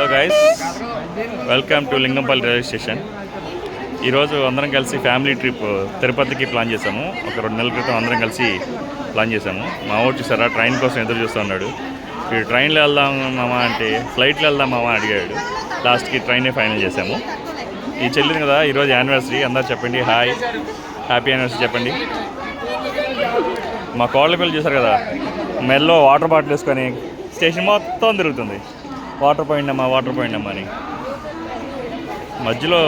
Hello guys welcome to Lingampalli railway station ఈరోజు అందరం కలిసి ఫ్యామిలీ ట్రిప్ తిరుపతికి ప్లాన్ చేసాము ఒక రెండు నెలల క్రితం అందరం కలిసి ప్లాన్ చేసాము మా ఊరు చూసారా? ట్రైన్ కోసం ఎదురు చూస్తూ ఉన్నాడు. వీడు ట్రైన్లో వెళ్దాం మామా అంటే ఫ్లైట్లో వెళ్దాం మామా అడిగాడు. లాస్ట్కి ట్రైనే ఫైనల్ చేసాము ఈ చెల్లింది కదా ఈరోజు యానివర్సరీ అందరు చెప్పండి. హాయ్ హ్యాపీ యానివర్సరీ చెప్పండి. మా కోళ్ళ పిల్లలు చూసారు కదా? మెల్లో వాటర్ బాటిల్ వేసుకొని స్టేషన్ మొత్తం తిరుగుతుంది. వాటర్ పోయిండమ్మా వాటర్ పోయిండమ్మా అని మధ్యలో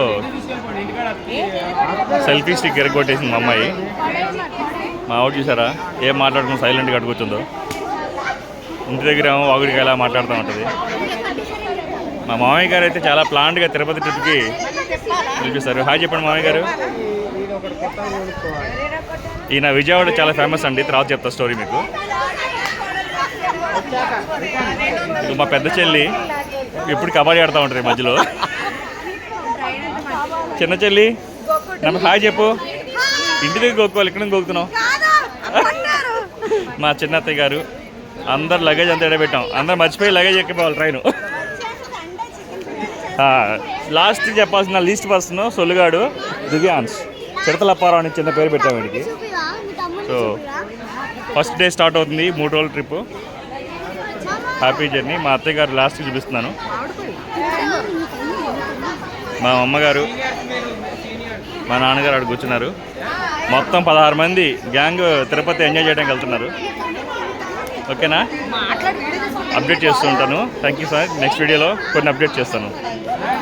సెల్ఫీ స్టిక్ ఎరగొట్టేసింది మా అమ్మాయి. మా ఆవిడ చూసారా? ఏం మాట్లాడుకుని సైలెంట్గా అడుగుతుందో. ఇంటి దగ్గర ఏమో వాగుడికి ఎలా మాట్లాడుతూ ఉంటుంది. మా మామయ్య గారు అయితే చాలా ప్లాంట్గా తిరుపతి ట్రిప్కి పిలిపిస్తారు. హాయ్ చెప్పండి మామయ్య గారు. ఈయన విజయవాడ చాలా ఫేమస్ అండి. తర్వాత చెప్తా స్టోరీ మీకు. ఇది మా పెద్ద చెల్లి. ఇప్పుడు కబడ్డీ ఆడుతూ ఉంటారు ఈ మధ్యలో. చిన్న చెల్లి నమ్మ హాయ్ చెప్పు. ఇంటి దగ్గర గోక్కోవాలి ఇక్కడ నుంచి గోకుతున్నావు? మా చిన్న అత్తయ్య గారు. అందరు లగేజ్ అంతా ఎడబెట్టాం. అందరు మర్చిపోయి లగేజ్ ఎక్కిపోవాలి ట్రైన్. లాస్ట్ చెప్పాల్సిన లీస్ట్ పర్సన్ సొల్లుగాడు దివ్యాన్స్ చిడతలప్పారావు అని చిన్న పేరు పెట్టాం వీడికి. సో ఫస్ట్ డే స్టార్ట్ అవుతుంది మూడు రోజుల ట్రిప్ హ్యాపీ జర్నీ. మా అత్తయ్య గారు లాస్ట్కి చూపిస్తున్నాను. మా అమ్మగారు మా నాన్నగారు అక్కడ కూర్చున్నారు. మొత్తం పదహారు మంది గ్యాంగ్ తిరుపతి ఎంజాయ్ చేయడానికి వెళ్తున్నారు. ఓకేనా? అప్డేట్ చేస్తూ ఉంటాను. థ్యాంక్ యూ సార్ నెక్స్ట్ వీడియోలో కొన్ని అప్డేట్ చేస్తాను.